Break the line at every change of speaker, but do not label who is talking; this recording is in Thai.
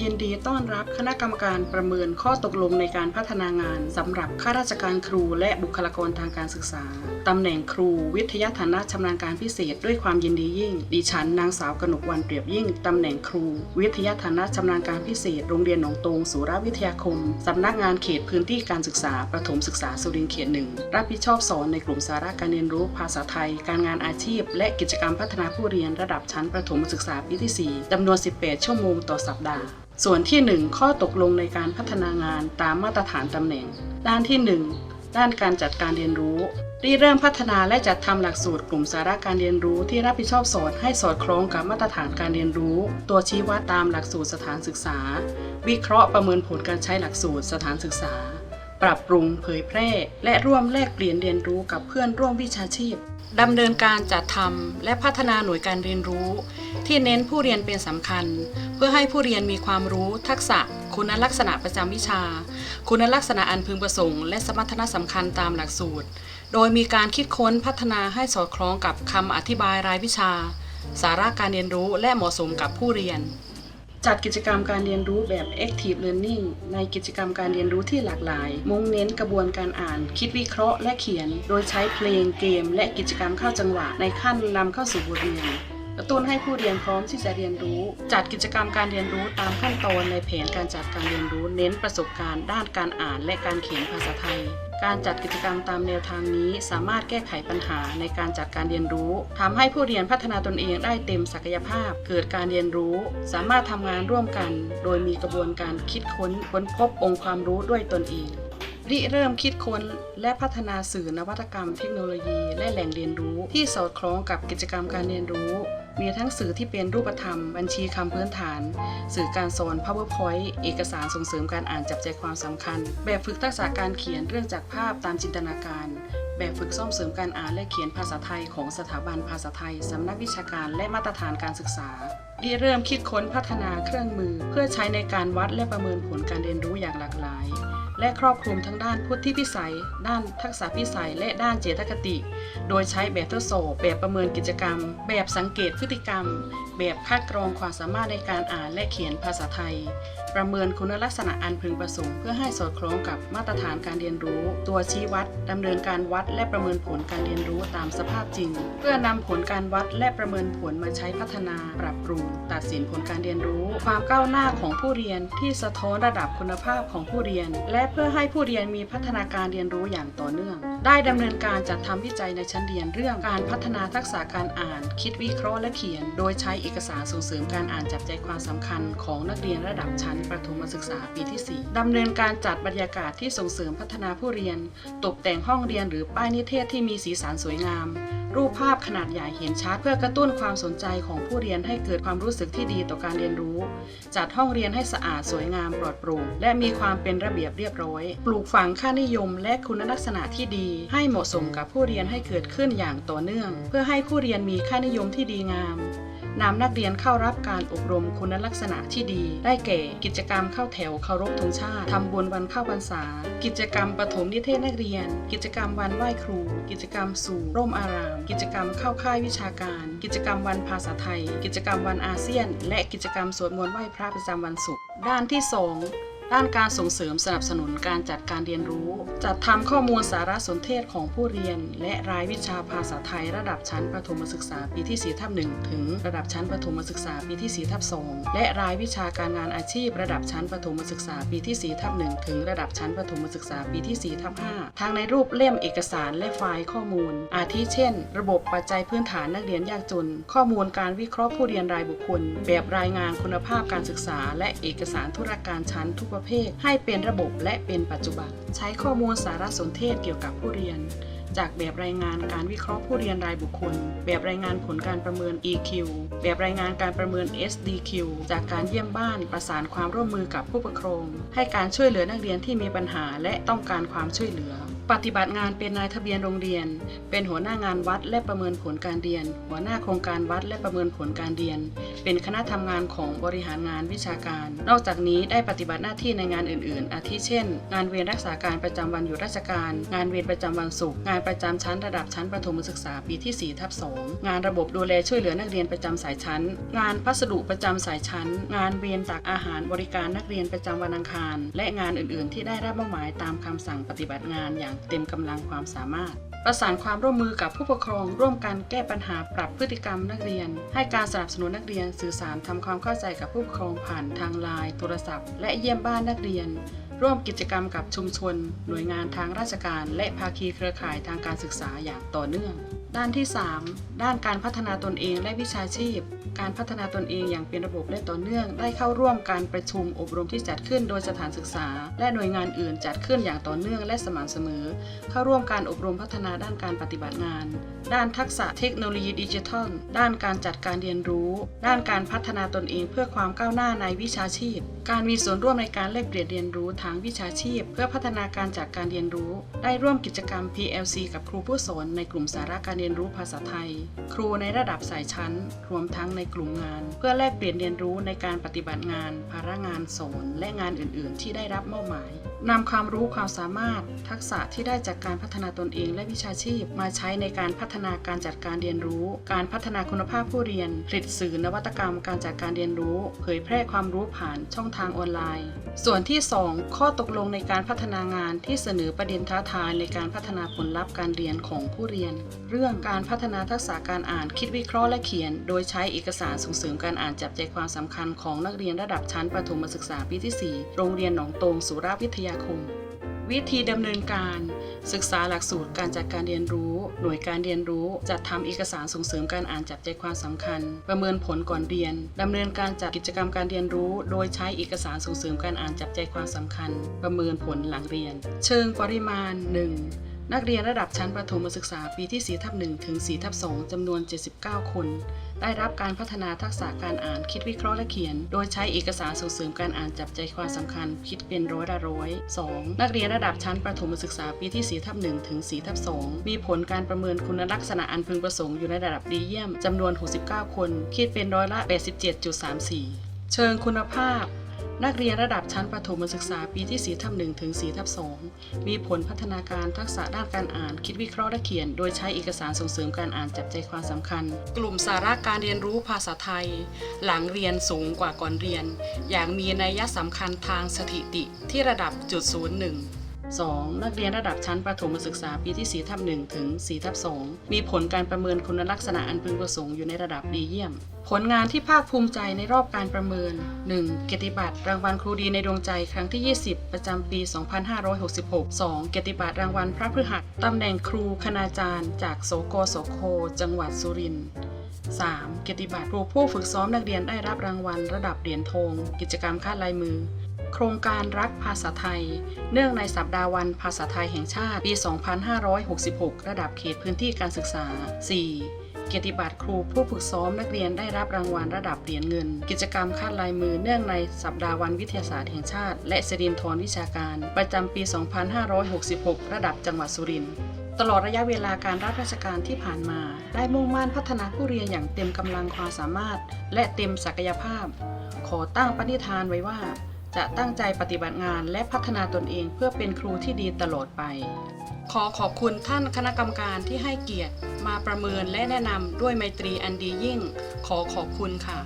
ยินดีต้อนรับคณะกรรมการประเมินข้อตกลงในการพัฒนางานสำหรับข้าราชการครูและบุคลากรทางการศึกษาตำแหน่งครูวิทยาฐานะชำนาญการพิเศษด้วยความยินดียิ่ง ดิฉันนางสาวกนกวันเปรียบยิ่งตำแหน่งครู วิทยาฐานะชำนาญการพิเศษ โรงเรียนหนองตงสุราวิทยาคมสำนักงานเขตพื้นที่การศึกษาประถมศึกษาสุรินทร์เขตหนึ่งรับผิดชอบสอนในกลุ่มสาระการเรียนรู้ภาษาไทย การงานอาชีพ และกิจกรรมพัฒนาผู้เรียนระดับชั้นประถมศึกษาปีที่ 4จำนวน 18 ชั่วโมงต่อสัปดาห์ ส่วนที่ 1 ข้อตกลงในการพัฒนางานตามมาตรฐานตำแหน่ง ด้านที่ 1 ด้านการจัดการเรียนรู้ริเริ่มพัฒนาและจัดทำหลักสูตรกลุ่มสาระการเรียนรู้ที่รับผิดชอบสอนให้สอดคล้องกับมาตรฐานการเรียนรู้ ตัวชี้วัดตามหลักสูตรสถานศึกษา วิเคราะห์ประเมินผลการใช้หลักสูตรสถานศึกษา ปรับปรุงเผยแพร่ และร่วมแลกเปลี่ยนเรียนรู้กับเพื่อนร่วมวิชาชีพ ดำเนินการจัดทำและพัฒนาหน่วยการเรียนรู้ ที่เน้นผู้เรียนเป็นสำคัญ เพื่อให้ผู้เรียนมีความรู้ทักษะ คุณลักษณะประจำวิชา คุณลักษณะอันพึงประสงค์และสมรรถนะสำคัญตามหลักสูตร โดยมีการคิดค้นพัฒนาให้สอดคล้องกับคำอธิบายรายวิชา สาระการเรียนรู้และเหมาะสมกับผู้เรียน จัดกิจกรรมการเรียนรู้แบบ Active Learning ในกิจกรรมการเรียนรู้ที่หลากหลาย มุ่งเน้นกระบวนการอ่าน คิดวิเคราะห์และเขียน โดยใช้เพลงเกม และกิจกรรมเข้าจังหวะในขั้นนำเข้าสู่บทเรียนกระตุ้นให้ผู้เรียนพร้อมที่จะเรียนรู้ จัดกิจกรรมการเรียนรู้ตามขั้นตอนในแผนการจัดการเรียนรู้ เน้นประสบการณ์ ด้านการอ่านและการเขียนภาษาไทย การจัดกิจกรรมตามแนวทางนี้ สามารถแก้ไขปัญหาในการจัดการเรียนรู้ทำให้ผู้เรียนพัฒนาตนเองได้เต็มศักยภาพ เกิดการเรียนรู้ สามารถทำงานร่วมกัน โดยมีกระบวนการคิดค้นค้นพบองค์ความรู้ด้วยตนเองริเริ่มคิดค้นและพัฒนาสื่อนวัตกรรมเทคโนโลยี และแหล่งเรียนรู้ที่สอดคล้องกับกิจกรรมการเรียนรู้ มีทั้งสื่อที่เป็นรูปธรรม บัญชีคำพื้นฐาน สื่อการสอน powerpoint เอกสารส่งเสริมการอ่านจับใจความสำคัญ แบบฝึกทักษะการเขียนเรื่องจากภาพตามจินตนาการ แบบฝึกส่งเสริมการอ่านและเขียนภาษาไทยของสถาบันภาษาไทยสำนักวิชาการและมาตรฐานการศึกษาที่เริ่มคิดค้นพัฒนาเครื่องมือ เพื่อใช้ในการวัดและประเมินผลการเรียนรู้อย่างหลากหลาย และครอบคลุมทั้งด้านพุทธิพิสัย ด้านทักษะพิสัย และด้านเจตคติ โดยใช้แบบทดสอบ แบบประเมินกิจกรรม แบบสังเกตพฤติกรรมแบบคัดกรองความสามารถในการอ่านและเขียนภาษาไทย ประเมินคุณลักษณะอันพึงประสงค์ เพื่อให้สอดคล้องกับมาตรฐานการเรียนรู้ ตัวชี้วัดดำเนินการวัดและประเมินผลการเรียนรู้ตามสภาพจริง เพื่อนำผลการวัดและประเมินผลมาใช้พัฒนา ปรับปรุง ตัดสินผลการเรียนรู้ ความก้าวหน้าของผู้เรียนที่สะท้อนระดับคุณภาพของผู้เรียน และเพื่อให้ผู้เรียนมีพัฒนาการเรียนรู้อย่างต่อเนื่อง ได้ดำเนินการจัดทำวิจัยในชั้นเรียนเรื่องการพัฒนาทักษะการอ่าน คิดวิเคราะห์และเขียน โดยใช้เอกสารส่งเสริมการอ่านจับใจความสำคัญของนักเรียนระดับชั้นประถมศึกษาปีที่ 4ดำเนินการจัดบรรยากาศที่ส่งเสริมพัฒนาผู้เรียน ตกแต่งห้องเรียนหรือป้ายนิเทศที่มีสีสันสวยงาม รูปภาพขนาดใหญ่เห็นชัดเพื่อกระตุ้นความสนใจของผู้เรียนให้เกิดความรู้สึกที่ดีต่อการเรียนรู้ จัดห้องเรียนให้สะอาดสวยงามปลอดโปร่งและมีความเป็นระเบียบเรียบร้อย ปลูกฝังค่านิยมและคุณลักษณะที่ดี ให้เหมาะสมกับผู้เรียนให้เกิดขึ้นอย่างต่อเนื่อง เพื่อให้ผู้เรียนมีค่านิยมที่ดีงาม นำนักเรียนเข้ารับการอบรมคุณลักษณะที่ดี ได้แก่ กิจกรรมเข้าแถวเคารพธงชาติทำบุญวันเข้าพรรษา กิจกรรมปฐมนิเทศนักเรียน กิจกรรมวันไหว้ครู กิจกรรมสู่ร่มอาราม กิจกรรมเข้าค่ายวิชาการ กิจกรรมวันภาษาไทย กิจกรรมวันอาเซียน และกิจกรรมสวดมนต์ไหว้พระประจำวันศุกร์ด้านที่สอง ด้านการส่งเสริมสนับสนุนการจัดการเรียนรู้ จัดทำข้อมูลสารสนเทศของผู้เรียน และรายวิชาภาษาไทยระดับชั้นประถมศึกษาปีที่4ทับ1ถึงระดับชั้นประถมศึกษาปีที่4ทับ2และรายวิชาการงานอาชีพระดับชั้นประถมศึกษาปีที่4ทับ1ถึงระดับชั้นประถมศึกษาปีที่4ทับ5ทั้งในรูปเล่มเอกสารและไฟล์ข้อมูล อาทิเช่น ระบบปัจจัยพื้นฐานนักเรียนยากจน ข้อมูลการวิเคราะห์ผู้เรียนรายบุคคล แบบรายงานคุณภาพการศึกษา และเอกสารธุรการชั้นทุกประเภท ให้เป็นระบบและเป็นปัจจุบัน ใช้ข้อมูลสารสนเทศเกี่ยวกับผู้เรียน จากแบบรายงานการวิเคราะห์ผู้เรียนรายบุคคล แบบรายงานผลการประเมิน EQ แบบรายงานการประเมิน SDQ จากการเยี่ยมบ้านประสานความร่วมมือกับผู้ปกครอง ให้การช่วยเหลือนักเรียนที่มีปัญหาและต้องการความช่วยเหลือปฏิบัติงานเป็นนายทะเบียนโรงเรียน เป็นหัวหน้างานวัดและประเมินผลการเรียน หัวหน้าโครงการวัดและประเมินผลการเรียน เป็นคณะทำงานของบริหารงานวิชาการ นอกจากนี้ได้ปฏิบัติหน้าที่ในงานอื่น ๆ อาทิเช่น งานเวรรักษาการประจำวันหยุดราชการ งานเวรประจำวันศุกร์ งานประจำชั้นระดับชั้นประถมศึกษาปีที่4ทับ2งานระบบดูแลช่วยเหลือนักเรียนประจำสายชั้น งานพัสดุประจำสายชั้น งานเวียนตักอาหารบริการนักเรียนประจำวันอังคาร และงานอื่น ๆ ที่ได้รับมอบหมายตามคำสั่งปฏิบัติงานอย่างเต็มกำลังความสามารถ ประสานความร่วมมือกับผู้ปกครองร่วมกันแก้ปัญหาปรับพฤติกรรมนักเรียน ให้การสนับสนุนนักเรียนสื่อสารทำความเข้าใจกับผู้ปกครองผ่านทางไลน์โทรศัพท์ และเยี่ยมบ้านนักเรียน ร่วมกิจกรรมกับชุมชน หน่วยงานทางราชการ และภาคีเครือข่ายทางการศึกษาอย่างต่อเนื่อง ด้านที่ 3 ด้านการพัฒนาตนเองและวิชาชีพ การพัฒนาตนเองอย่างเป็นระบบและต่อเนื่อง ได้เข้าร่วมการประชุมอบรมที่จัดขึ้นโดยสถานศึกษา และหน่วยงานอื่นจัดขึ้นอย่างต่อเนื่องและสม่ำเสมอ เข้าร่วมการอบรมพัฒนาด้านการปฏิบัติงาน ด้านทักษะเทคโนโลยีดิจิทัล ด้านการจัดการเรียนรู้ ด้านการพัฒนาตนเองเพื่อความก้าวหน้าในวิชาชีพ การมีส่วนร่วมในการแลกเปลี่ยนเรียนรู้ทางวิชาชีพ เพื่อพัฒนาการจัดการเรียนรู้ ได้ร่วมกิจกรรม PLC กับครูผู้สอนในกลุ่มสาระการรียนรู้ภาษาไทย ครูในระดับสายชั้น รวมทั้งในกลุ่มงาน เพื่อแลกเปลี่ยนเรียนรู้ในการปฏิบัติงาน ภาระงานสอนและงานอื่น ๆ ที่ได้รับมอบหมาย นำความรู้ความสามารถ ทักษะที่ได้จากการพัฒนาตนเองและวิชาชีพ มาใช้ในการพัฒนาการจัดการเรียนรู้ การพัฒนาคุณภาพผู้เรียนผลิตสื่อนวัตกรรมการจัดการเรียนรู้ เผยแพร่ความรู้ผ่านช่องทางออนไลน์ ส่วนที่ 2 ข้อตกลงในการพัฒนางานที่เสนอประเด็นท้าทายในการพัฒนาผลลัพธ์การเรียนของผู้เรียน เรื่องการพัฒนาทักษะการอ่านคิดวิเคราะห์และเขียน โดยใช้เอกสารส่งเสริมการอ่านจับใจความสำคัญของนักเรียนระดับชั้นประถมศึกษาปีที่ 4 โรงเรียนหนองตงสุราษฎร์วิทยาคม วิธีดำเนินการ ศึกษาหลักสูตรการจัดการเรียนรู้ หน่วยการเรียนรู้ จัดทำเอกสารส่งเสริมการอ่านจับใจความสำคัญ ประเมินผลก่อนเรียนดำเนินการจัดกิจกรรมการเรียนรู้ โดยใช้เอกสารส่งเสริมการอ่านจับใจความสำคัญ ประเมินผลหลังเรียน เชิงปริมาณ 1 นักเรียนระดับชั้นประถมศึกษาปีที่4ทับ1ถึง4ทับ2จำนวน 79 คน ได้รับการพัฒนาทักษะการอ่านคิดวิเคราะห์และเขียน โดยใช้เอกสารส่งเสริมการอ่านจับใจความสำคัญ คิดเป็นร้อยละร้อย 2. นักเรียนระดับชั้นประถมศึกษาปีที่4ทับ1ถึง4ทับ2มีผลการประเมินคุณลักษณะอันพึงประสงค์อยู่ในระดับดีเยี่ยมจำนวน 69 คน คิดเป็นร้อยละ 87.34 เชิงคุณภาพ นักเรียนระดับชั้นประถมศึกษาปีที่ 4 ทับ1ถึง 4 ทับ 2 มีผลพัฒนาการทักษะด้านการอ่าน คิดวิเคราะห์และเขียน โดยใช้เอกสารส่งเสริมการอ่านจับใจความสำคัญ กลุ่มสาระการเรียนรู้ภาษาไทย หลังเรียนสูงกว่าก่อนเรียน อย่างมีนัยสำคัญทางสถิติที่ระดับจุดศูนย์หนึ่ง 2. นักเรียนระดับชั้นประถมศึกษาปีที่4ทับ1ถึง4ทับ2มีผลการประเมินคุณลักษณะอันพึงประสงค์อยู่ในระดับดีเยี่ยม ผลงานที่ภาคภูมิใจในรอบการประเมิน 1. เกียรติบัตรรางวัลครูดีในดวงใจครั้งที่ 20 ประจำปี 2566 2. เกียรติบัตรรางวัลพระพฤหัสตำแหน่งครูคณาจารย์ จากโสโกโสโค จังหวัดสุรินทร์ 3. เกียรติบัตรครูผู้ฝึกซ้อมนักเรียนได้รับรางวัลระดับเหรียญทอง กิจกรรมคาดลายมือ โครงการรักภาษาไทย เนื่องในสัปดาห์วันภาษาไทยแห่งชาติ ปี 2566 ระดับเขตพื้นที่การศึกษา 4. เกียรติบัตรครูผู้ฝึกซ้อมนักเรียนได้รับรางวัลระดับเหรียญเงิน กิจกรรมคาดลายมือเนื่องในสัปดาห์วันวิทยาศาสตร์แห่งชาติ และสิรินทรวิชาการ ประจำปี 2566 ระดับจังหวัดสุรินทร์ตลอดระยะเวลาการรับราชการที่ผ่านมา ได้มุ่งมั่นพัฒนาผู้เรียนอย่างเต็มกำลังความสามารถ และเต็มศักยภาพ ขอตั้งปณิธานไว้ว่า จะตั้งใจปฏิบัติงานและพัฒนาตนเองเพื่อเป็นครูที่ดีตลอดไป ขอขอบคุณท่านคณะกรรมการที่ให้เกียรติ มาประเมินและแนะนำด้วยไมตรีอันดียิ่ง ขอขอบคุณค่ะ